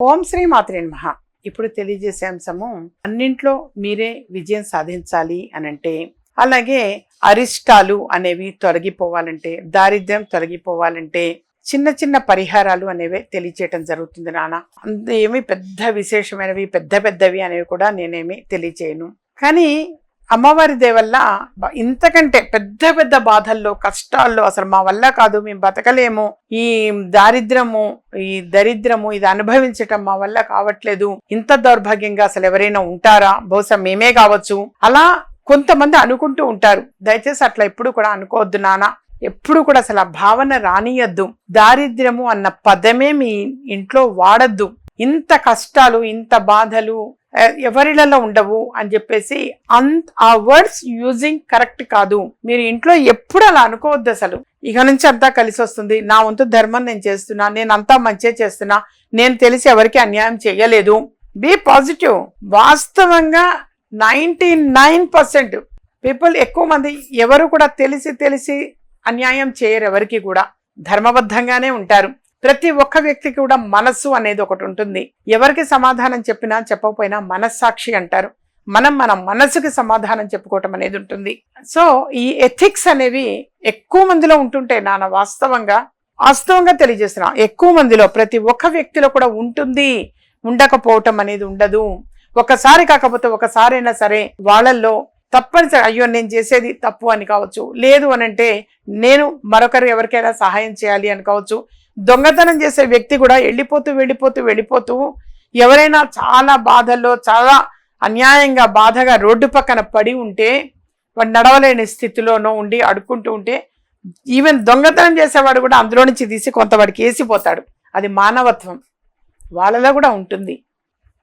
ఓం శ్రీ మాత్రే మహా ఇప్పుడు తెలియజేసే అంశము అన్నింట్లో మీరే విజయం సాధించాలి అనంటే అలాగే అరిష్టాలు అనేవి తొలగిపోవాలంటే దారిద్ర్యం తొలగిపోవాలంటే చిన్న చిన్న పరిహారాలు అనేవి తెలియచేయటం జరుగుతుంది నాన్న. అంత ఏమి పెద్ద విశేషమైనవి పెద్ద పెద్దవి అనేవి కూడా నేనేమి తెలియచేయను. కానీ అమ్మవారి దేవల్ల ఇంతకంటే పెద్ద పెద్ద బాధల్లో కష్టాల్లో అసలు మా వల్ల కాదు మేము బతకలేము. ఈ దారిద్రము ఈ దరిద్రము ఇది అనుభవించటం మా వల్ల కావట్లేదు. ఇంత దౌర్భాగ్యంగా అసలు ఎవరైనా ఉంటారా? బహుశా మేమే కావచ్చు. అలా కొంతమంది అనుకుంటూ ఉంటారు. దయచేసి అట్లా ఎప్పుడు కూడా అనుకోవద్దు నాన్న. ఎప్పుడు కూడా అసలు ఆ భావన రానియద్దు. దారిద్ర్యము అన్న పదమే మీ ఇంట్లో వాడద్దు. ఇంత కష్టాలు ఇంత బాధలు ఎవరిలలో ఉండవు అని చెప్పేసి అంత ఆ వర్డ్స్ యూజింగ్ కరెక్ట్ కాదు. మీరు ఇంట్లో ఎప్పుడు అలా అనుకోవద్దు అసలు. ఇక నుంచి అంతా కలిసి వస్తుంది. నా వంతు ధర్మం నేను చేస్తున్నా నేను అంతా మంచిగా చేస్తున్నా నేను తెలిసి ఎవరికి అన్యాయం చేయలేదు. Be positive. వాస్తవంగా నైంటీ నైన్ పర్సెంట్ పీపుల్ ఎక్కువ మంది ఎవరు కూడా తెలిసి తెలిసి అన్యాయం చేయరు ఎవరికి కూడా. ధర్మబద్ధంగానే ఉంటారు. ప్రతి ఒక్క వ్యక్తికి కూడా మనస్సు అనేది ఒకటి ఉంటుంది. ఎవరికి సమాధానం చెప్పినా చెప్పకపోయినా మనస్సాక్షి అంటారు. మనం మన మనసుకి సమాధానం చెప్పుకోవటం అనేది ఉంటుంది. సో ఈ ఎథిక్స్ అనేవి ఎక్కువ మందిలో ఉంటుంటే నాన్న వాస్తవంగా వాస్తవంగా తెలియజేస్తున్నా ఎక్కువ మందిలో ప్రతి ఒక్క వ్యక్తిలో కూడా ఉంటుంది. ఉండకపోవటం అనేది ఉండదు. ఒకసారి కాకపోతే ఒకసారైనా సరే వాళ్ళల్లో తప్పనిసరి అయ్యో నేను చేసేది తప్పు అని కావచ్చు. లేదు అని అంటే నేను మరొకరు ఎవరికైనా సహాయం చేయాలి అని కావచ్చు. దొంగతనం చేసే వ్యక్తి కూడా వెళ్ళిపోతూ వెళ్ళిపోతూ వెళ్ళిపోతూ ఎవరైనా చాలా బాధల్లో చాలా అన్యాయంగా బాధగా రోడ్డు పక్కన పడి ఉంటే వాడు నడవలేని స్థితిలోనో ఉండి అడుక్కుంటూ ఉంటే ఈవెన్ దొంగతనం చేసేవాడు కూడా అందులో నుంచి తీసి కొంతవాడికి వేసిపోతాడు. అది మానవత్వం. వాళ్ళలో కూడా ఉంటుంది.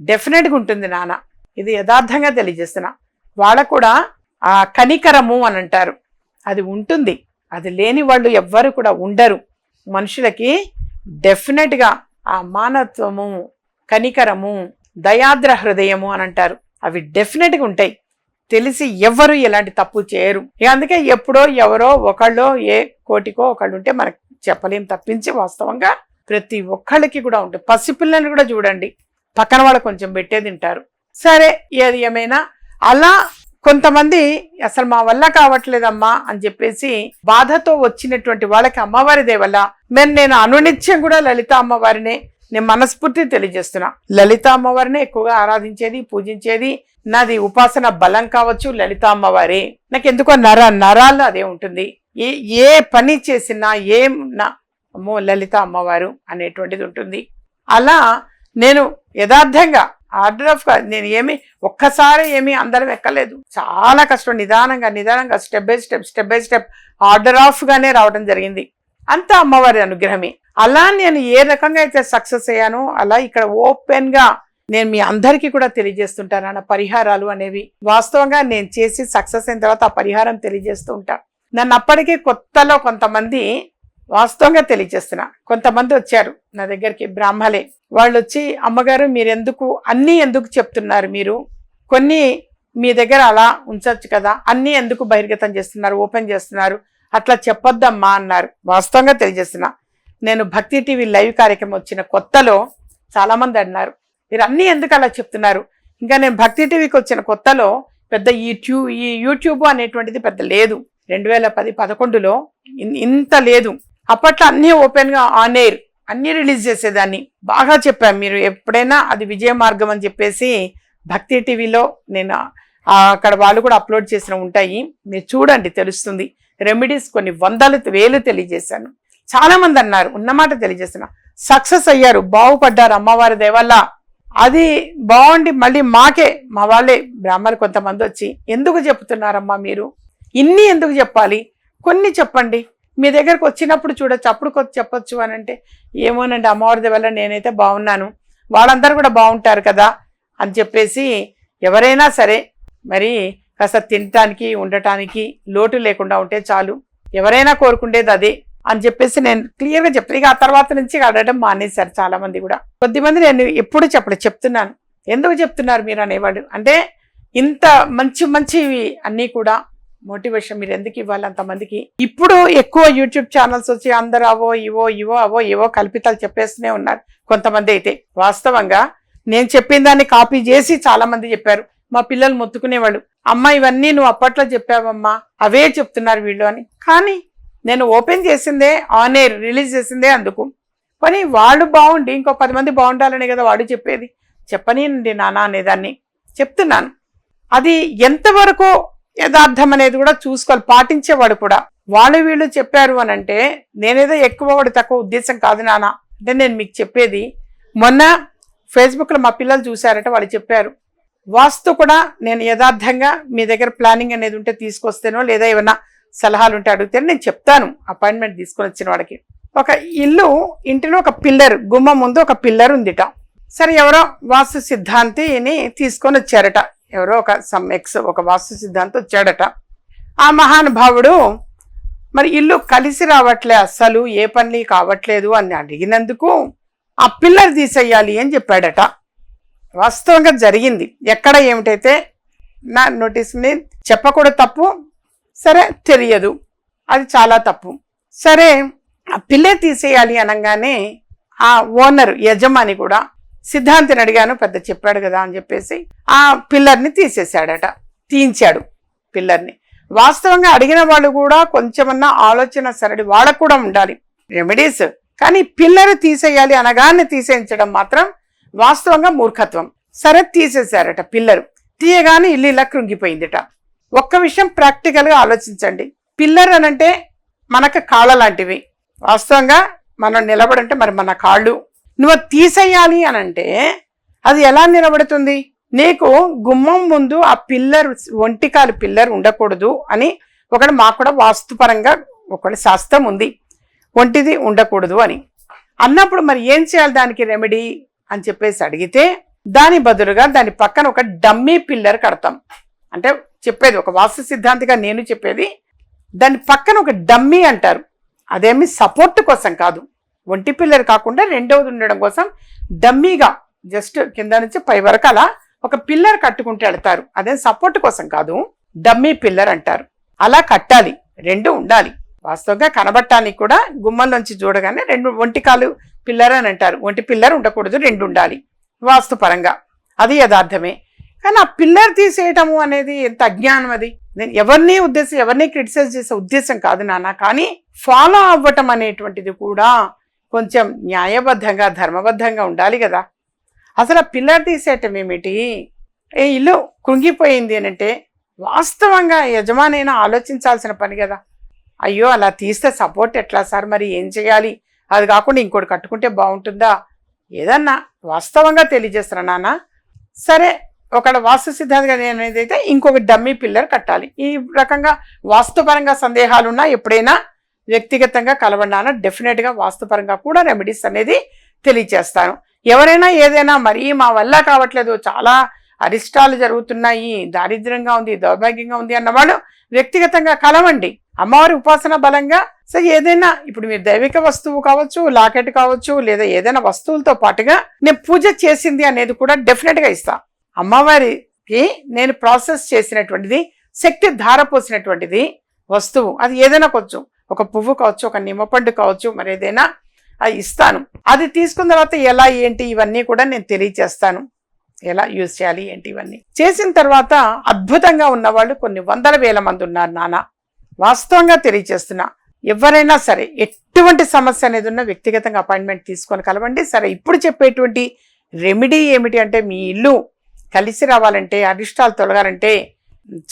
డెఫినెట్గా ఉంటుంది నాన్న. ఇది యథార్థంగా తెలియజేస్తున్నా. వాళ్ళ కూడా ఆ కనికరము అని అంటారు. అది ఉంటుంది. అది లేని వాళ్ళు ఎవ్వరు కూడా ఉండరు. మనుషులకి డెఫినెట్గా ఆ మానత్వము కనికరము దయాద్ర హృదయము అని అంటారు. అవి డెఫినెట్గా ఉంటాయి. తెలిసి ఎవ్వరు ఎలాంటి తప్పు చేయరు. ఇక అందుకే ఎప్పుడో ఎవరో ఒకళ్ళో ఏ కోటికో ఒకళ్ళు ఉంటే మనకు చెప్పలేం తప్పించి వాస్తవంగా ప్రతి ఒక్కళ్ళకి కూడా ఉంటుంది పసిపిల్లని కూడా చూడండి. పక్కన వాళ్ళు కొంచెం పెట్టే తింటారు. సరే ఏది ఏమైనా అలా కొంతమంది అసలు మా వల్ల కావట్లేదమ్మా అని చెప్పేసి బాధతో వచ్చినటువంటి వాళ్ళకి అమ్మవారి దయ వల్ల మేము నేను అనునిత్యం కూడా లలిత అమ్మవారినే నేను మనస్ఫూర్తి తెలియజేస్తున్నా. లలిత అమ్మవారినే ఎక్కువగా ఆరాధించేది పూజించేది నాది ఉపాసన బలం కావచ్చు లలిత అమ్మవారే. నాకు ఎందుకో నర నరాల్లో అదే ఉంటుంది. ఏ ఏ పని చేసినా ఏం నా అమ్మో లలిత అమ్మవారు అనేటువంటిది ఉంటుంది. అలా నేను యథార్థంగా ఆర్డర్ ఆఫ్ నేను ఏమి ఒక్కసారి ఏమి అందరం ఎక్కలేదు. చాలా కష్టం. నిదానంగా నిదానంగా step by step step by step order ఆఫ్గానే రావడం జరిగింది. అంతా అమ్మవారి అనుగ్రహమే. అలా నేను ఏ రకంగా అయితే సక్సెస్ అయ్యానో అలా ఇక్కడ ఓపెన్గా నేను మీ అందరికీ కూడా తెలియజేస్తుంటాను అన్న పరిహారాలు అనేవి. వాస్తవంగా నేను చేసి సక్సెస్ అయిన తర్వాత ఆ పరిహారం తెలియజేస్తూ ఉంటా. నన్ను అప్పటికే కొత్తలో కొంతమంది వాస్తవంగా తెలియజేస్తున్నా. కొంతమంది వచ్చారు నా దగ్గరికి బ్రాహ్మలే. వాళ్ళు వచ్చి అమ్మగారు మీరు ఎందుకు అన్నీ ఎందుకు చెప్తున్నారు మీరు? కొన్ని మీ దగ్గర అలా ఉంచవచ్చు కదా అన్నీ ఎందుకు బహిర్గతం చేస్తున్నారు ఓపెన్ చేస్తున్నారు? అట్లా చెప్పొద్దమ్మా అన్నారు. వాస్తవంగా తెలియజేస్తున్నా. నేను భక్తి టీవీ లైవ్ కార్యక్రమం వచ్చిన కొత్తలో చాలామంది అన్నారు మీరు అన్నీ ఎందుకు అలా చెప్తున్నారు? ఇంకా నేను భక్తి టీవీకి వచ్చిన కొత్తలో పెద్ద ఈ ట్యూ ఈ యూట్యూబ్ అనేటువంటిది పెద్ద లేదు. రెండు వేల పది పదకొండులో ఇన్- ఇంత లేదు. అప్పట్లో అన్నీ ఓపెన్గా ఆన్ ఎయిర్ అన్నీ రిలీజ్ చేసేదాన్ని. బాగా చెప్పాను మీరు. ఎప్పుడైనా అది విజయ మార్గం అని చెప్పేసి భక్తి టీవీలో నేను అక్కడ వాళ్ళు కూడా అప్లోడ్ చేసిన ఉంటాయి. మీరు చూడండి తెలుస్తుంది. రెమెడీస్ కొన్ని వందలు వేలు తెలియజేశాను. చాలామంది అన్నారు ఉన్నమాట తెలియజేస్తున్నా. సక్సెస్ అయ్యారు బాగుపడ్డారు అమ్మవారి దేవల్ల. అది బాగుండి మళ్ళీ మాకే మా వాళ్ళే బ్రాహ్మణులు కొంతమంది వచ్చి ఎందుకు చెప్తున్నారమ్మా మీరు? ఇన్ని ఎందుకు చెప్పాలి? కొన్ని చెప్పండి. మీ దగ్గరకు వచ్చినప్పుడు చూడొచ్చు. అప్పుడు కొద్ది చెప్పొచ్చు అని అంటే ఏమోనండి అమ్మవారి వల్ల నేనైతే బాగున్నాను. వాళ్ళందరూ కూడా బాగుంటారు కదా అని చెప్పేసి ఎవరైనా సరే మరి కాస్త తినటానికి ఉండటానికి లోటు లేకుండా ఉంటే చాలు. ఎవరైనా కోరుకుండేది అదే అని చెప్పేసి నేను క్లియర్గా చెప్తాను ఇక ఆ తర్వాత నుంచి అడగడం మానేశారు చాలామంది కూడా. కొద్దిమంది నేను ఎప్పుడు చెప్పడం చెప్తున్నాను. ఎందుకు చెప్తున్నారు మీరు అనేవాడు అంటే ఇంత మంచి మంచివి అన్నీ కూడా మోటివేషన్ మీరు ఎందుకు ఇవ్వాలి అంతమందికి? ఇప్పుడు ఎక్కువ యూట్యూబ్ ఛానల్స్ వచ్చి అందరు అవో ఇవో ఇవో అవో ఇవో కల్పితాలు చెప్పేస్తూనే ఉన్నారు కొంతమంది అయితే. వాస్తవంగా నేను చెప్పిన దాన్ని కాపీ చేసి చాలా మంది చెప్పారు. మా పిల్లలు మొత్తుకునేవాళ్ళు. అమ్మ ఇవన్నీ నువ్వు అప్పట్లో చెప్పావమ్మా అవే చెప్తున్నారు వీళ్ళు అని. కానీ నేను ఓపెన్ చేసిందే ఆన్ ఎయిర్ రిలీజ్ చేసిందే అందుకు. కానీ వాళ్ళు బాగుండి ఇంకో పది మంది బాగుండాలనే కదా వాడు చెప్పేది. చెప్పనియండి నాన్న అనేదాన్ని చెప్తున్నాను. అది ఎంతవరకు యథార్థం అనేది కూడా చూసుకోవాలి పాటించేవాడు కూడా. వాళ్ళు వీళ్ళు చెప్పారు అని అంటే నేనేదో ఎక్కువ వాడు తక్కువ ఉద్దేశం కాదు నాన్న. అంటే నేను మీకు చెప్పేది మొన్న ఫేస్బుక్లో మా పిల్లలు చూశారట వాళ్ళు చెప్పారు. వాస్తు కూడా నేను యథార్థంగా మీ దగ్గర ప్లానింగ్ అనేది ఉంటే తీసుకొస్తేనో లేదా ఏమైనా సలహాలు ఉంటే అడిగితే నేను చెప్తాను అపాయింట్మెంట్ తీసుకొని వచ్చిన వాడికి. ఒక ఇల్లు ఇంటిలో ఒక పిల్లర్ గుమ్మ ముందు ఒక పిల్లర్ ఉందిట. సరే ఎవరో వాస్తు సిద్ధాంతిని తీసుకొని వచ్చారట. ఎవరో ఒక సమ్ ఎక్స్ ఒక వాస్తు సిద్ధాంతం వచ్చాడట. ఆ మహానుభావుడు మరి ఇల్లు కలిసి రావట్లే అస్సలు ఏ పని కావట్లేదు అని అడిగినందుకు ఆ పిల్లర్ తీసేయాలి అని చెప్పాడట. వాస్తవంగా జరిగింది. ఎక్కడ ఏమిటైతే నా నోటీస్ని చెప్పకూడదు తప్పు సరే తెలియదు. అది చాలా తప్పు. సరే ఆ పిల్లర్ తీసేయాలి అనగానే ఆ ఓనర్ యజమాని కూడా సిద్ధాంతిని అడిగాను పెద్ద చెప్పాడు కదా అని చెప్పేసి ఆ పిల్లర్ని తీసేశాడట తీయించాడు పిల్లర్ని. వాస్తవంగా అడిగిన వాళ్ళు కూడా కొంచెమన్నా ఆలోచన సరడి వాళ్ళకు కూడా ఉండాలి రెమెడీస్ కానీ పిల్లర్ తీసేయాలి అనగానే తీసేయించడం మాత్రం వాస్తవంగా మూర్ఖత్వం. సరే తీసేశారట పిల్లరు. తీయగానే ఇల్లు ఇలా కృంగిపోయిందిట. ఒక్క విషయం ప్రాక్టికల్గా ఆలోచించండి. పిల్లర్ అనంటే మనకు కాళ్ళ లాంటివి వాస్తవంగా మనం నిలబడంటే మరి మన కాళ్ళు నువ్వు తీసేయాలి అని అంటే అది ఎలా నిలబడుతుంది? నీకు గుమ్మం ముందు ఆ పిల్లర్ ఒంటికాలు పిల్లర్ ఉండకూడదు అని ఒకటి మాకు కూడా వాస్తుపరంగా ఒకటి శాస్త్రం ఉంది. ఒంటిది ఉండకూడదు అని. అన్నప్పుడు మరి ఏం చేయాలి దానికి రెమెడీ అని చెప్పేసి అడిగితే దాని బదులుగా దాని పక్కన ఒక డమ్మీ పిల్లర్ కడతాం. అంటే చెప్పేది ఒక వాస్తు సిద్ధాంతిగా నేను చెప్పేది దాని పక్కన ఒక డమ్మీ అంటారు. అదేమి సపోర్ట్ కోసం కాదు. ఒంటి పిల్లర్ కాకుండా రెండవది ఉండడం కోసం డమ్మీగా జస్ట్ కింద నుంచి పై వరకు అలా ఒక పిల్లర్ కట్టుకుంటూ వెళ్తారు. అదే సపోర్ట్ కోసం కాదు డమ్మీ పిల్లర్ అంటారు. అలా కట్టాలి రెండు ఉండాలి. వాస్తవంగా కనబట్టానికి కూడా గుమ్మంలోంచి చూడగానే రెండు ఒంటికాలు పిల్లర్ అని అంటారు. ఒంటి పిల్లర్ ఉండకూడదు రెండు ఉండాలి. వాస్తుపరంగా అది యథార్థమే. కానీ ఆ పిల్లర్ తీసేయటము అనేది ఎంత అజ్ఞానం అది? నేను ఎవరిని ఉద్దేశం ఎవరిని క్రిటిసైజ్ చేసే ఉద్దేశం కాదు నాన్న. కానీ ఫాలో అవ్వటం అనేటువంటిది కూడా కొంచెం న్యాయబద్ధంగా ధర్మబద్ధంగా ఉండాలి కదా. అసలు ఆ పిల్లర్ తీసేయటం ఏమిటి? ఏ ఇల్లు కృంగిపోయింది అని అంటే వాస్తవంగా యజమానైనా ఆలోచించాల్సిన పని కదా. అయ్యో అలా తీస్తే సపోర్ట్ ఎట్లా సార్? మరి ఏం చేయాలి? అది కాకుండా ఇంకోటి కట్టుకుంటే బాగుంటుందా? ఏదన్నా వాస్తవంగా తెలియజేస్తున్నా నాన్న? సరే ఒకడ వాస్తు సిద్ధాంతంగా అనేది అయితే ఇంకొక డమ్మీ పిల్లర్ కట్టాలి. ఈ రకంగా వాస్తుపరంగా సందేహాలున్నా ఎప్పుడైనా వ్యక్తిగతంగా కలవడాన డెఫినెట్గా వాస్తుపరంగా కూడా రెమెడీస్ అనేది తెలియచేస్తాను. ఎవరైనా ఏదైనా మరీ మా వల్ల కావట్లేదు చాలా అరిష్టాలు జరుగుతున్నాయి దారిద్ర్యంగా ఉంది దౌర్భాగ్యంగా ఉంది అన్నవాళ్ళు వ్యక్తిగతంగా కలవండి. అమ్మవారి ఉపాసన బలంగా సో ఏదైనా ఇప్పుడు మీరు దైవిక వస్తువు కావచ్చు లాకెట్ కావచ్చు లేదా ఏదైనా వస్తువులతో పాటుగా నేను పూజ చేసింది అనేది కూడా డెఫినెట్గా ఇస్తా. అమ్మవారికి నేను ప్రాసెస్ చేసినటువంటిది శక్తి ధార పోసినటువంటిది వస్తువు. అది ఏదైనా కొంచెం ఒక పువ్వు కావచ్చు ఒక నిమ్మపండు కావచ్చు మరి ఏదైనా అది ఇస్తాను. అది తీసుకున్న తర్వాత ఎలా ఏంటి ఇవన్నీ కూడా నేను తెలియచేస్తాను. ఎలా యూజ్ చేయాలి ఏంటి ఇవన్నీ. చేసిన తర్వాత అద్భుతంగా ఉన్నవాళ్ళు కొన్ని వందల వేల మంది ఉన్నారు నాన్న. వాస్తవంగా తెలియచేస్తున్నా. ఎవరైనా సరే ఎటువంటి సమస్య అనేది ఉన్న వ్యక్తిగతంగా అపాయింట్మెంట్ తీసుకొని కలవండి. సరే ఇప్పుడు చెప్పేటువంటి రెమెడీ ఏమిటి అంటే మీ ఇల్లు కలిసి రావాలంటే అరిష్టాలు తొలగాలంటే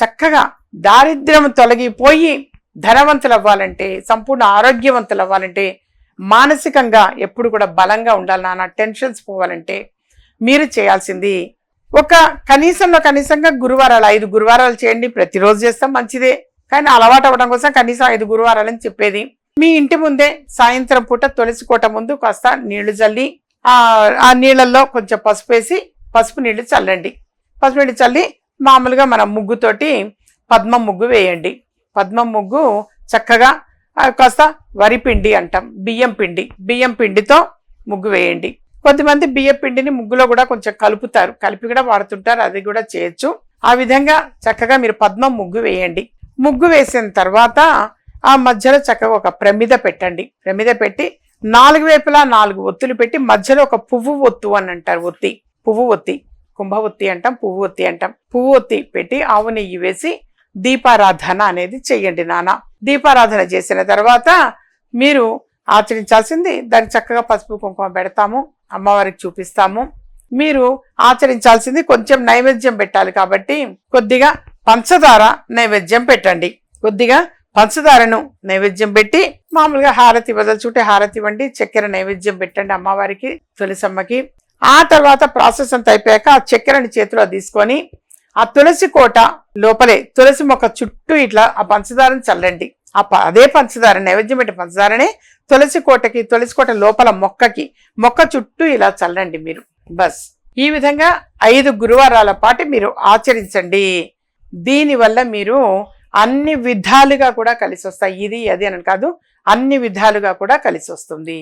చక్కగా దారిద్ర్యం తొలగిపోయి ధనవంతులు అవ్వాలంటే సంపూర్ణ ఆరోగ్యవంతులు అవ్వాలంటే మానసికంగా ఎప్పుడు కూడా బలంగా ఉండాలి నాన్న టెన్షన్స్ పోవాలంటే మీరు చేయాల్సింది ఒక కనీసంలో కనీసంగా గురువారాలు ఐదు గురువారాలు చేయండి ప్రతిరోజు చేస్తాం మంచిదే. కానీ అలవాటు అవ్వడం కోసం కనీసం ఐదు గురువారాలని చెప్పేది. మీ ఇంటి ముందే సాయంత్రం పూట తులసి కోట ముందు కాస్త నీళ్ళు చల్లి ఆ నీళ్ళల్లో కొంచెం పసుపు వేసి పసుపు నీళ్ళు చల్లండి. పసుపు నీళ్ళు చల్లి మామూలుగా మన ముగ్గుతోటి పద్మ ముగ్గు వేయండి. పద్మం ముగ్గు చక్కగా కాస్త వరి పిండి అంటాం బియ్యం పిండి. బియ్యం పిండితో ముగ్గు వేయండి. కొంతమంది బియ్యం పిండిని ముగ్గులో కూడా కొంచెం కలుపుతారు. కలిపి కూడా వాడుతుంటారు అది కూడా చేయొచ్చు. ఆ విధంగా చక్కగా మీరు పద్మం ముగ్గు వేయండి. ముగ్గు వేసిన తర్వాత ఆ మధ్యలో చక్కగా ఒక ప్రమిద పెట్టండి. ప్రమిద పెట్టి నాలుగు వైపులా నాలుగు ఒత్తులు పెట్టి మధ్యలో ఒక పువ్వు ఒత్తు అని అంటారు ఒత్తి. పువ్వు ఒత్తి. కుంభ ఒత్తి అంటాం పువ్వు ఒత్తి అంటాం. పువ్వు ఒత్తి పెట్టి ఆవు నెయ్యి వేసి దీపారాధన అనేది చెయ్యండి నాన్న దీపారాధన చేసిన తర్వాత మీరు ఆచరించాల్సింది దానికి చక్కగా పసుపు కుంకుమ పెడతాము అమ్మవారికి చూపిస్తాము. మీరు ఆచరించాల్సింది కొంచెం నైవేద్యం పెట్టాలి కాబట్టి కొద్దిగా పంచదార నైవేద్యం పెట్టండి. కొద్దిగా పంచదారను నైవేద్యం పెట్టి మామూలుగా హారతి వదలుచుంటే హారతి ఇవ్వండి చక్కెర నైవేద్యం పెట్టండి అమ్మవారికి తులసమ్మకి. ఆ తర్వాత ప్రాసెస్ అంతా అయిపోయాక ఆ చక్కెరని చేతిలో తీసుకొని ఆ తులసి కోట లోపలే తులసి మొక్క చుట్టూ ఇట్లా ఆ పంచదారని చల్లండి. ఆ ప- అదే పంచదార నైవేద్యం పెట్టే పంచదారనే తులసి కోటకి తులసి కోట లోపల మొక్కకి మొక్క చుట్టూ ఇలా చల్లండి మీరు. బస్. ఈ విధంగా ఐదు గురువారాల పాటు మీరు ఆచరించండి. దీనివల్ల మీరు అన్ని విధాలుగా కూడా కలిసి వస్తాయి ఇది అది అని కాదు అన్ని విధాలుగా కూడా కలిసి వస్తుంది